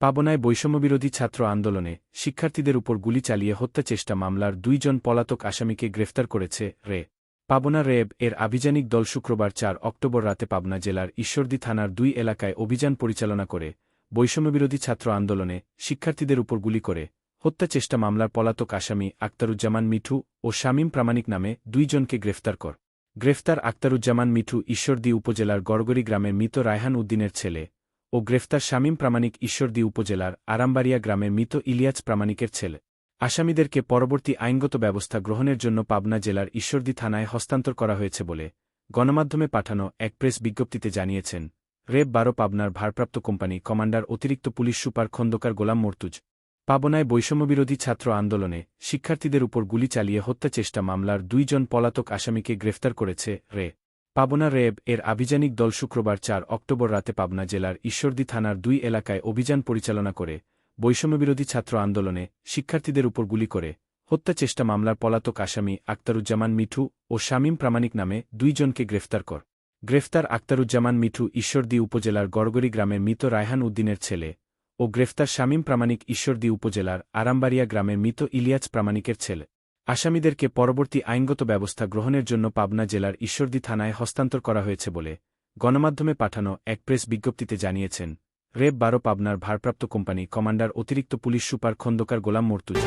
পাবনায় বৈষম্যবিরোধী ছাত্র আন্দোলনে শিক্ষার্থীদের উপর গুলি চালিয়ে হত্যা চেষ্টা মামলার দুইজন পলাতক আসামিকে গ্রেফতার করেছে রে। পাবনা রেব এর আভিযানিক দল শুক্রবার চার অক্টোবর রাতে পাবনা জেলার ঈশ্বরদী থানার দুই এলাকায় অভিযান পরিচালনা করে বৈষম্যবিরোধী ছাত্র আন্দোলনে শিক্ষার্থীদের উপর গুলি করে হত্যা চেষ্টা মামলার পলাতক আসামি আক্তারুজ্জামান মিঠু ও শামীম প্রামাণিক নামে দুইজনকে গ্রেফতার কর। গ্রেফতার আক্তারুজ্জামান মিঠু ঈশ্বরদী উপজেলার গড়গড়ি গ্রামের মৃত রায়হান উদ্দিনের ছেলে ও গ্রেফতার শামীম প্রামাণিক ঈশ্বরদী উপজেলার আরামবাড়িয়া গ্রামের মৃত ইলিয়াস প্রামাণিকের ছেলে। আসামিদেরকে পরবর্তী আইনগত ব্যবস্থা গ্রহণের জন্য পাবনা জেলার ঈশ্বরদী থানায় হস্তান্তর করা হয়েছে বলে গণমাধ্যমে পাঠানো এক প্রেস বিজ্ঞপ্তিতে জানিয়েছেন। রেব বারো পাবনার ভারপ্রাপ্ত কোম্পানি কমান্ডার অতিরিক্ত পুলিশ সুপার খন্দকার গোলাম মর্তুজ পাবনায় বৈষম্যবিরোধী ছাত্র আন্দোলনে শিক্ষার্থীদের উপর গুলি চালিয়ে হত্যা চেষ্টা মামলার দুইজন পলাতক আসামিকে গ্রেফতার করেছে রে। পাবনা রেব এর আভিযানিক দল শুক্রবার চার অক্টোবর রাতে পাবনা জেলার ঈশ্বরদী থানার দুই এলাকায় অভিযান পরিচালনা করে বৈষম্যবিরোধী ছাত্র আন্দোলনে শিক্ষার্থীদের উপর গুলি করে হত্যা চেষ্টা মামলার পলাতক আসামি আক্তারুজ্জামান মিঠু ও শামীম প্রামাণিক নামে দুইজনকে গ্রেফতার কর। গ্রেফতার আক্তারুজ্জামান মিঠু ঈশ্বরদী উপজেলার গড়গড়ি গ্রামের মৃত রায়হান উদ্দিনের ছেলে ও গ্রেফতার শামীম প্রামাণিক ঈশ্বরদী উপজেলার আরামবাড়িয়া গ্রামের মৃত ইলিয়াস প্রামাণিকের ছেলে। আসামিদেরকে পরবর্তী আইনগত ব্যবস্থা গ্রহণের জন্য পাবনা জেলার ঈশ্বরদী থানায় হস্তান্তর করা হয়েছে বলে গণমাধ্যমে পাঠানো এক প্রেস বিজ্ঞপ্তিতে জানিয়েছেন রেব বারো পাবনার ভারপ্রাপ্ত কোম্পানি কমান্ডার অতিরিক্ত পুলিশ সুপার খন্দকার গোলাম মর্তুজ।